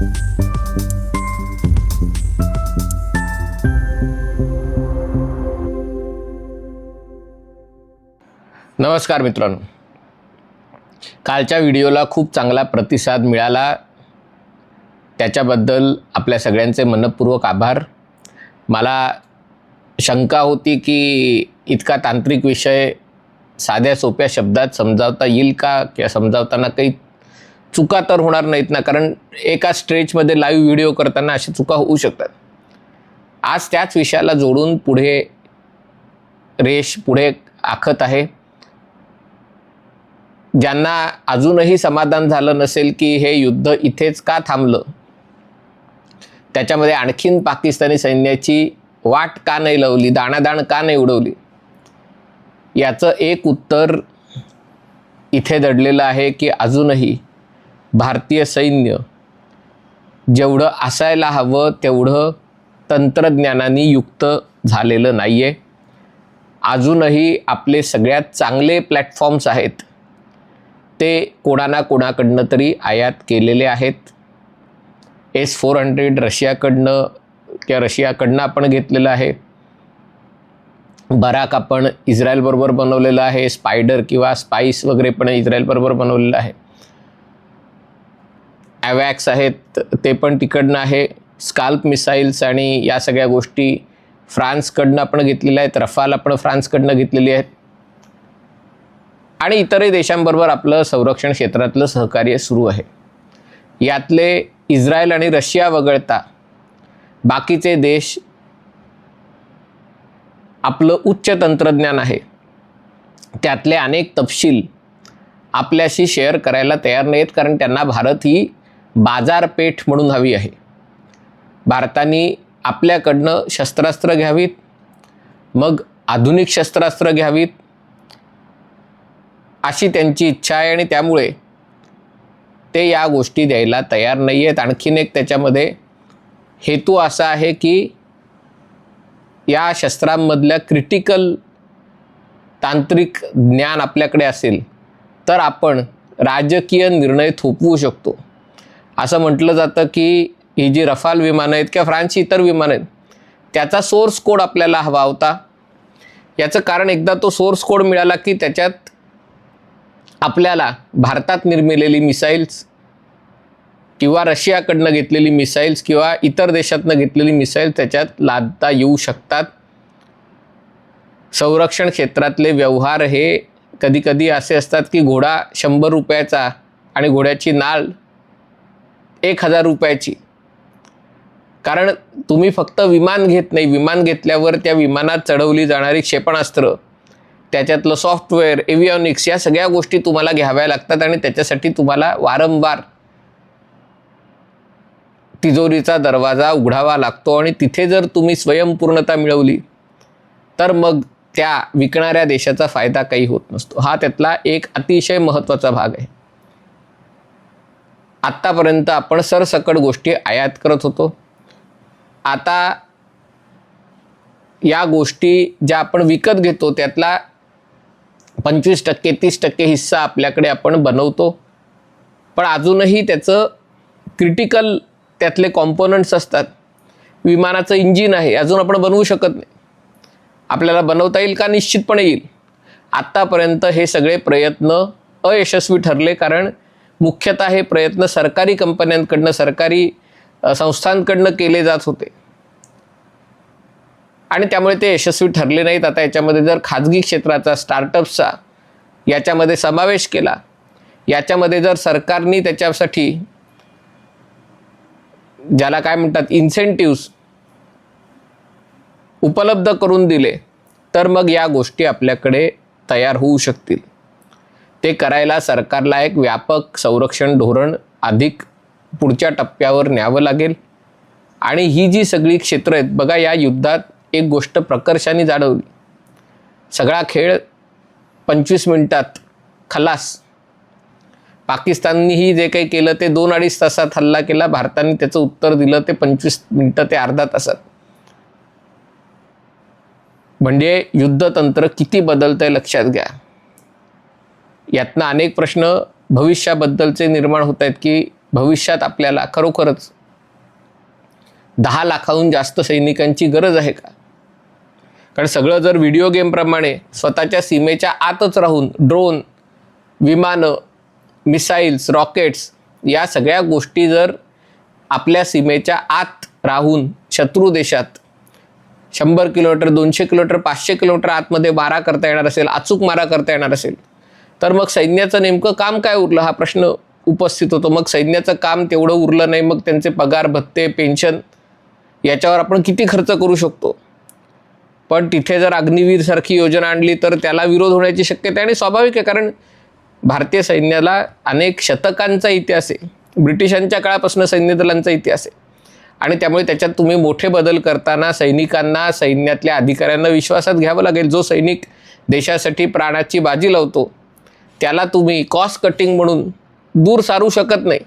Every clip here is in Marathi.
नमस्कार मित्रांनो. कालच्या व्हिडिओला खूप चांगला प्रतिसाद मिळाला. त्याच्याबद्दल आपल्या सगळ्यांचे मनपूर्वक आभार. मला शंका होती की इतका तांत्रिक विषय साध्या सोप्या शब्दात समजावता येईल का? किंवा समजावताना काही चुका तर होणार नाहीत ना कारण एका स्ट्रेचमध्ये लाईव्ह व्हिडिओ करताना अशा चुका होऊ शकतात. आज त्याच विषयाला जोडून पुढे रेष पुढे आखत आहे. ज्यांना अजूनही समाधान झालं नसेल की हे युद्ध इथेच का थांबलं? त्याच्यामध्ये आणखीन पाकिस्तानी सैन्याची वाट का नाही लावली? दाणादाण का नाही उडवली? याचं एक उत्तर इथे दडलेलं आहे की अजूनही भारतीय सैन्य जेवढं असायला हवं तेवढं तंत्रज्ञानाने युक्त झालेलं नाही आहे अजूनही आपले सगळ्यात चांगले प्लॅटफॉर्म्स आहेत. ते कोणा कोणाकडनं तरी आयात केलेले आहेत. एस फोर हंड्रेड रशियाकडनं किंवा रशियाकडनं आपण घेतलेलं आहे. बराक आपण इस्रायलबरोबर बनवलेलं आहे. स्पायडर किंवा स्पाईस वगैरे पण इस्रायलबरोबर बनवलेलं आहे. ॲवॅक्स आहेत ते पण तिकडनं आहे. स्काल्प मिसाईल्स आणि या सगळ्या गोष्टी फ्रान्सकडनं आपण घेतलेल्या आहेत. रफाल आपण फ्रान्सकडनं घेतलेली आहेत. आणि इतरही देशांबरोबर आपलं संरक्षण क्षेत्रातलं सहकार्य सुरू आहे. यातले इस्रायल आणि रशिया वगळता बाकीचे देश आपलं उच्च तंत्रज्ञान आहे. त्यातले अनेक तपशील आपल्याशी शेअर करायला तयार नाहीत कारण त्यांना भारत ही बाजारपेठ म्हणून हवी आहे. भारताने आपल्याकडनं शस्त्रास्त्र घ्यावीत मग आधुनिक शस्त्रास्त्र घ्यावीत अशी त्यांची इच्छा आहे आणि त्यामुळे ते या गोष्टी द्यायला तयार नाही आहेत आणखीन एक त्याच्यामध्ये हेतू असा आहे की या शस्त्रांमधल्या क्रिटिकल तांत्रिक ज्ञान आपल्याकडे असेल तर आपण राजकीय निर्णय थोपवू शकतो. असं म्हटलं जातं की ही जी रफाल विमानं आहेत किंवा फ्रान्सची इतर विमानं आहेत त्याचा सोर्स कोड आपल्याला हवा होता. याचं कारण एकदा तो सोर्स कोड मिळाला की त्याच्यात आपल्याला भारतात निर्मिलेली मिसाईल्स किंवा रशियाकडनं घेतलेली मिसाईल्स किंवा इतर देशातनं घेतलेली मिसाईल त्याच्यात लादता येऊ शकतात. संरक्षण क्षेत्रातले व्यवहार हे कधीकधी असे असतात की घोडा शंभर रुपयाचा आणि घोड्याची नाळ एक हजार रुपयाची. कारण तुम्ही फक्त विमान घेत नाही विमान घेतल्यावर त्या विमानात चढवली जाणारी क्षेपणास्त्र त्याच्यातलं सॉफ्टवेअर एव्हिओनिक्स या सगळ्या गोष्टी तुम्हाला घ्याव्या लागतात आणि त्याच्यासाठी तुम्हाला वारंवार तिजोरीचा दरवाजा उघडावा लागतो आणि तिथे जर तुम्ही स्वयंपूर्णता मिळवली तर मग त्या विकणाऱ्या देशाचा फायदा काही होत नसतो. हा त्यातला एक अतिशय महत्त्वाचा भाग आहे. आत्तापर्यंत आपण सरसकट गोष्टी आयात करत होतो. आता या गोष्टी ज्या आपण विकत घेतो त्यातला पंचवीस टक्के तीस टक्के हिस्सा आपल्याकडे आपण बनवतो. पण अजूनही त्याचं क्रिटिकल त्यातले कॉम्पोनंट्स असतात. विमानाचं इंजिन आहे अजून आपण बनवू शकत नाही. आपल्याला बनवता येईल का? निश्चितपणे येईल. आत्तापर्यंत हे सगळे प्रयत्न अयशस्वी ठरले कारण मुख्यतः हे प्रयत्न सरकारी कंपन्यांकडनं सरकारी संस्थांकडनं केले जात होते. आणि त्यामुळे ते यशस्वी ठरले नाहीत. आता याच्यामध्ये जर खाजगी क्षेत्राचा स्टार्टअप्सचा याच्यामध्ये समावेश केला याच्यामध्ये जर सरकारनी त्याच्यासाठी ज्याला काय म्हणतात इन्सेंटिव्स उपलब्ध करून दिले तर मग या गोष्टी आपल्याकडे तयार होऊ शकतील. ते करायला सरकारला एक व्यापक संरक्षण धोरण अधिक पुढच्या टप्प्यावर न्यावं लागेल. आणि ही जी सगळी क्षेत्र आहेत बघा या युद्धात एक गोष्ट प्रकर्षाने जाणवली. सगळा खेळ पंचवीस मिनटात खलास. पाकिस्ताननीही जे काही केलं ते दोन अडीच तासात हल्ला केला. भारताने त्याचं उत्तर दिलं ते पंचवीस मिनटं ते अर्धा तासात. म्हणजे युद्धतंत्र किती बदलतंय लक्षात घ्या. यातनं अनेक प्रश्न भविष्याबद्दलचे निर्माण होत आहेत की भविष्यात आपल्याला खरोखरच दहा लाखाहून जास्त सैनिकांची गरज आहे का? कारण सगळं जर व्हिडिओ गेमप्रमाणे स्वतःच्या सीमेच्या आतच राहून ड्रोन विमानं मिसाईल्स रॉकेट्स या सगळ्या गोष्टी जर आपल्या सीमेच्या आत राहून शत्रू देशात शंभर किलोमीटर दोनशे किलोमीटर पाचशे किलोमीटर आतमध्ये मारा करता येणार असेल अचूक मारा करता येणार असेल तर मग सैन्याचं नेमकं काम काय उरलं? हा प्रश्न उपस्थित होतो. मग सैन्याचं काम तेवढं उरलं नाही मग त्यांचे पगार भत्ते पेन्शन याच्यावर आपण किती खर्च करू शकतो? पण तिथे जर अग्निवीरसारखी योजना आणली तर त्याला विरोध होण्याची शक्यता आणि स्वाभाविक आहे. कारण भारतीय सैन्याला अनेक शतकांचा इतिहास आहे. ब्रिटिशांच्या काळापासून सैन्य दलांचा इतिहास आहे. आणि त्यामुळे त्याच्यात तुम्ही मोठे बदल करताना सैनिकांना सैन्यातल्या अधिकाऱ्यांना विश्वासात घ्यावं लागेल. जो सैनिक देशासाठी प्राणाची बाजी लावतो त्याला तुम्ही कॉस्ट कटिंग म्हणून दूर सारू शकत नाही.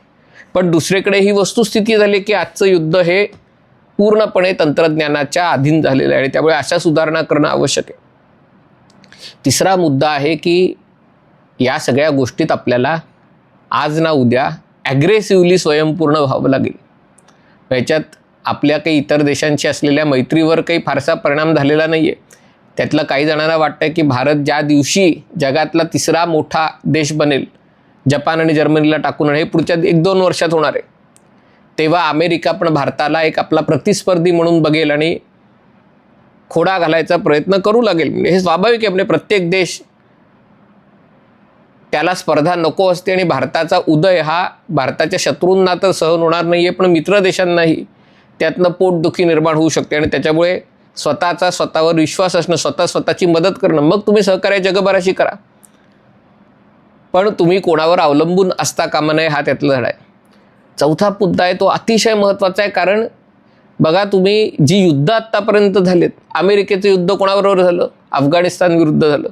पण दुसरीकडे ही वस्तुस्थिती झाली की आजचं युद्ध हे पूर्णपणे तंत्रज्ञानाच्या अधीन झालेलं आहे आणि त्यामुळे अशा सुधारणा करणं आवश्यक आहे. तिसरा मुद्दा आहे की या सगळ्या गोष्टीत आपल्याला आज ना उद्या ॲग्रेसिव्हली स्वयंपूर्ण व्हावं लागेल. याच्यात आपल्या काही इतर देशांशी असलेल्या मैत्रीवर काही फारसा परिणाम झालेला नाही आहे त्यातलं काही जणांना वाटतं की भारत ज्या दिवशी जगातला तिसरा मोठा देश बनेल जपान आणि जर्मनीला टाकून हे पुढच्या एक दोन वर्षात होणार आहे तेव्हा अमेरिका पण भारताला एक आपला प्रतिस्पर्धी म्हणून बघेल आणि खोडा घालायचा प्रयत्न करू लागेल. म्हणजे हे स्वाभाविक आहे म्हणजे प्रत्येक देश त्याला स्पर्धा नको असते आणि भारताचा उदय हा भारताच्या शत्रूंना तर सहन होणार नाही आहे पण मित्र देशांनाही त्यातनं पोटदुखी निर्माण होऊ शकते आणि त्याच्यामुळे स्वतःचा स्वतःवर विश्वास असणं स्वतः स्वतःची मदत करणं मग तुम्ही सहकार्य जगभराशी करा. पण तुम्ही कोणावर अवलंबून असता कामा नये हा त्यातला धडा आहे. चौथा मुद्दा आहे तो अतिशय महत्त्वाचा आहे कारण बघा तुम्ही जी युद्ध आत्तापर्यंत झालेत अमेरिकेचं युद्ध कोणाबरोबर झालं? अफगाणिस्तान विरुद्ध झालं.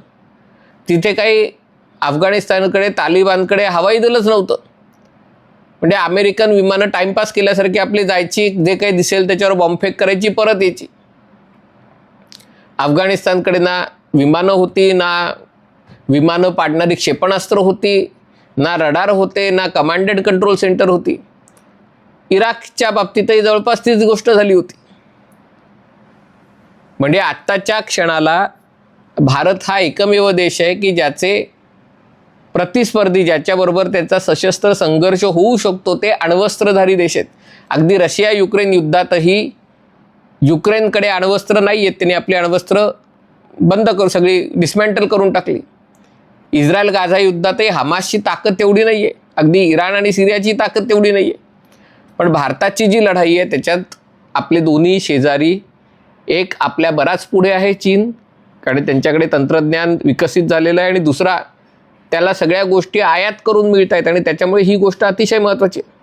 तिथे काही अफगाणिस्तानकडे तालिबानकडे हवाई दलच नव्हतं. म्हणजे अमेरिकन विमानं टाइमपास केल्यासारखी आपली जायची जे काही दिसेल त्याच्यावर बॉम्बफेक करायची परत यायची. अफगाणिस्तानकडे ना विमानं होती ना विमानं पाडणारी क्षेपणास्त्र होती ना रडार होते ना कमांडेड कंट्रोल सेंटर होती. इराकच्या बाबतीतही जवळपास तीच गोष्ट झाली होती. म्हणजे आत्ताच्या क्षणाला भारत हा एकमेव देश आहे की ज्याचे प्रतिस्पर्धी ज्याच्याबरोबर त्याचा सशस्त्र संघर्ष होऊ शकतो ते अण्वस्त्रधारी देश आहेत. अगदी रशिया युक्रेन युद्धातही युक्रेनकडे अण्वस्त्र नाही आहेत त्यांनी आपली अण्वस्त्र बंद करू सगळी डिस्मॅन्टल करून टाकली. इस्रायल गाझा युद्धातही हमासची ताकद तेवढी नाही आहे अगदी इराण आणि सिरियाची ताकद तेवढी नाही आहे पण भारताची जी लढाई आहे त्याच्यात आपले दोन्ही शेजारी एक आपल्या बराच पुढे आहे चीन कारण त्यांच्याकडे तंत्रज्ञान विकसित झालेलं आहे आणि दुसरा त्याला सगळ्या गोष्टी आयात करून मिळत आहेत आणि त्याच्यामुळे ही गोष्ट अतिशय महत्त्वाची आहे.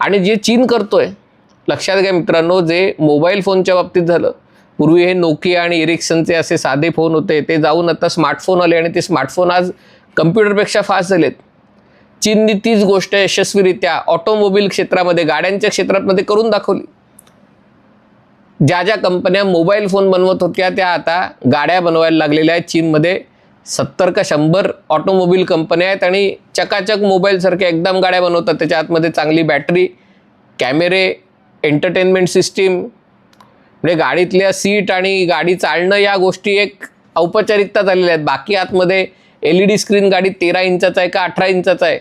आणि जे चीन करतो आहे लक्षात घ्या मित्रांनो जे मोबाईल फोनच्या बाबतीत झालं पूर्वी हे नोकिया आणि इरिक्सनचे असे साधे फोन होते ते जाऊन आता स्मार्टफोन आले आणि ते स्मार्टफोन आज कम्प्युटरपेक्षा फास्ट झालेत. चीननी तीच गोष्ट यशस्वीरित्या ऑटोमोबाईल क्षेत्रामध्ये गाड्यांच्या क्षेत्रामध्ये करून दाखवली. ज्या ज्या कंपन्या मोबाईल फोन बनवत होत्या त्या आता गाड्या बनवायला लागलेल्या आहेत. चीनमध्ये सत्तर का शंभर ऑटोमोबाईल कंपन्या आहेत आणि चकाचक मोबाईलसारख्या एकदम गाड्या बनवतात. त्याच्या आतमध्ये चांगली बॅटरी कॅमेरे एंटरटेनमेंट सिस्टीम म्हणजे गाडीतल्या सीट आणि गाडी चालणं या गोष्टी एक औपचारिकता झालेल्या आहेत. बाकी आतमध्ये एल ई डी स्क्रीन गाडी तेरा इंचाचा आहे का अठरा इंचाचा आहे?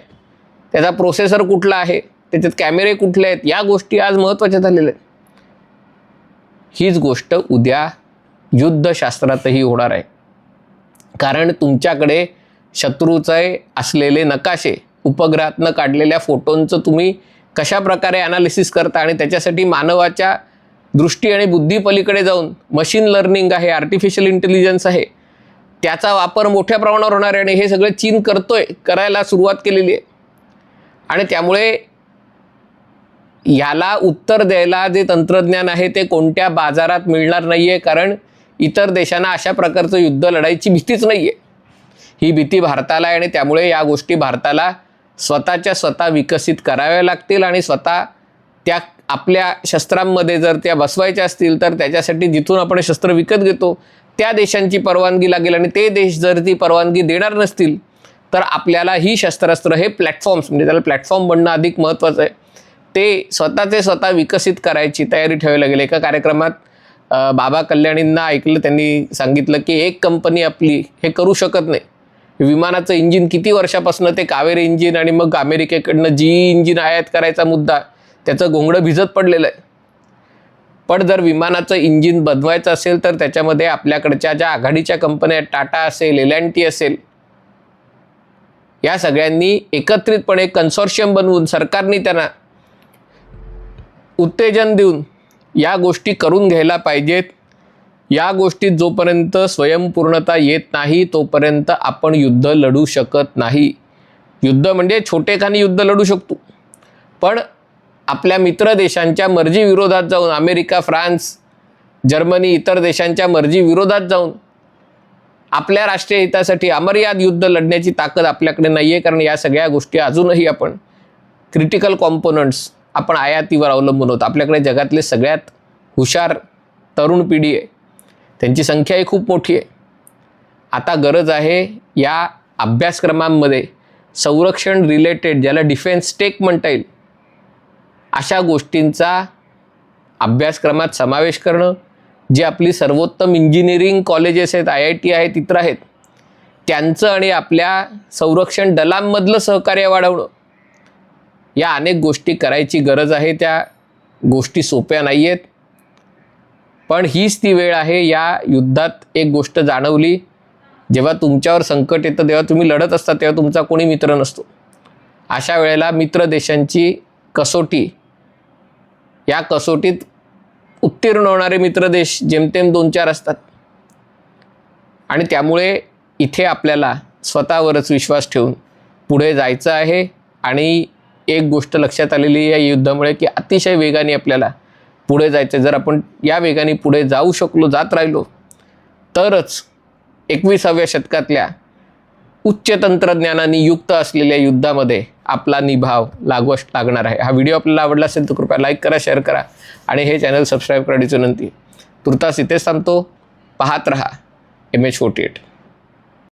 त्याचा प्रोसेसर कुठला आहे? त्याच्यात कॅमेरे कुठले आहेत? या गोष्टी आज महत्त्वाच्या झालेल्या आहेत. हीच गोष्ट उद्या युद्धशास्त्रातही होणार आहे. कारण तुमच्याकडे शत्रूचे असलेले नकाशे उपग्रहातनं काढलेल्या फोटोंचं तुम्ही कशा प्रकारे ॲनालिसिस करता आणि त्याच्यासाठी मानवाच्या दृष्टी आणि बुद्धीपलीकडे जाऊन मशीन लर्निंग आहे आर्टिफिशियल इंटेलिजन्स आहे त्याचा वापर मोठ्या प्रमाणावर होणार आहे आणि हे सगळं चीन करतोय करायला सुरुवात केलेली आहे. आणि त्यामुळे याला उत्तर द्यायला जे तंत्रज्ञान आहे ते कोणत्या बाजारात मिळणार नाही आहे कारण इतर देशांना अशा प्रकारचं युद्ध लढायची भीतीच नाही आहे ही भीती भारताला आहे आणि त्यामुळे या गोष्टी भारताला स्वतःच्या स्वतः विकसित कराव्या लागतील आणि स्वतः त्या आपल्या शस्त्रांमध्ये जर त्या बसवायच्या असतील तर त्याच्यासाठी जिथून आपण शस्त्र विकत घेतो त्या देशांची परवानगी लागेल आणि ते देश जर ती परवानगी देणार नसतील तर आपल्याला ही शस्त्रास्त्र हे प्लॅटफॉर्म्स म्हणजे त्याला प्लॅटफॉर्म बनणं अधिक महत्त्वाचं आहे. ते स्वतःचे स्वतः विकसित करायची तयारी ठेवावी लागेल. एका कार्यक्रमात बाबा कल्याणींना ऐकलं त्यांनी सांगितलं की एक कंपनी आपली हे करू शकत नाही. विमानाचं इंजिन किती वर्षापासून ते कावेरी इंजिन आणि मग अमेरिकेकडनं जी इंजिन आयात करायचा मुद्दा त्याचं घोंगडं भिजत पडलेलं आहे. पण जर विमानाचं इंजिन बनवायचं असेल तर त्याच्यामध्ये आपल्याकडच्या ज्या आघाडीच्या कंपन्या आहेत टाटा असेल एल अँड टी असेल या सगळ्यांनी एकत्रितपणे कन्सोर्शियम बनवून सरकारने त्यांना उत्तेजन देऊन या गोष्टी करून घ्यायला पाहिजेत. या गोष्टीत जोपर्यंत स्वयंपूर्णता येत नाही तोपर्यंत आपण युद्ध लढू शकत नाही. युद्ध म्हणजे छोटेखानी युद्ध लढू शकतो. पण आपल्या मित्र देशांच्या मर्जी विरोधात जाऊन अमेरिका फ्रान्स जर्मनी इतर देशांच्या मर्जी विरोधात जाऊन आपल्या राष्ट्रीय हितासाठी अमर्याद युद्ध लढण्याची ताकद आपल्याकडे नाही आहे कारण या सगळ्या गोष्टी अजूनही आपण क्रिटिकल कॉम्पोनंट्स आपण आयातीवर अवलंबून आहोत. आपल्याकडे जगातले सगळ्यात हुशार तरुण पिढी आहे. त्यांची संख्याही खूप मोठी आहे. आता गरज आहे या अभ्यासक्रमांमध्ये संरक्षण रिलेटेड ज्याला डिफेन्स टेक म्हणता येईल अशा गोष्टींचा अभ्यासक्रमात समावेश करणं जी आपली सर्वोत्तम इंजिनिअरिंग कॉलेजेस आहेत आय आय टी आहेत इतर आहेत त्यांचं आणि आपल्या संरक्षण दलांमधलं सहकार्य वाढवणं या अनेक गोष्टी करायची गरज आहे. त्या गोष्टी सोप्या नाही आहेत पण हीच ती वेळ आहे या युद्धात एक गोष्ट जाणवली. जेव्हा तुमच्यावर संकट येतं तेव्हा तुम्ही लढत असता तेव्हा तुमचा कोणी मित्र नसतो. अशा वेळेला मित्र देशांची कसोटी या कसोटीत उत्तीर्ण होणारे मित्र देश जेमतेम दोन चार असतात. आणि त्यामुळे इथे आपल्याला स्वतःवरच विश्वास ठेवून पुढे जायचं आहे. आणि एक गोष्ट लक्षात आलेली या युद्धामुळे की अतिशय वेगाने आपल्याला पुढे जायचं. आहे. जर आपण या वेगाने पुढे जाऊ शकलो जात राहिलो तरच एकविसाव्या शतकातल्या उच्च तंत्रज्ञानाने युक्त असलेल्या युद्धामध्ये आपला निभाव लागवश लागणार आहे. हा व्हिडिओ आपल्याला आवडला असेल तर कृपया लाईक करा शेअर करा आणि हे चॅनल सबस्क्राईब करण्याची विनंती. तुर्तास इथेच थांबतो. पाहत रहा. M H forty eight.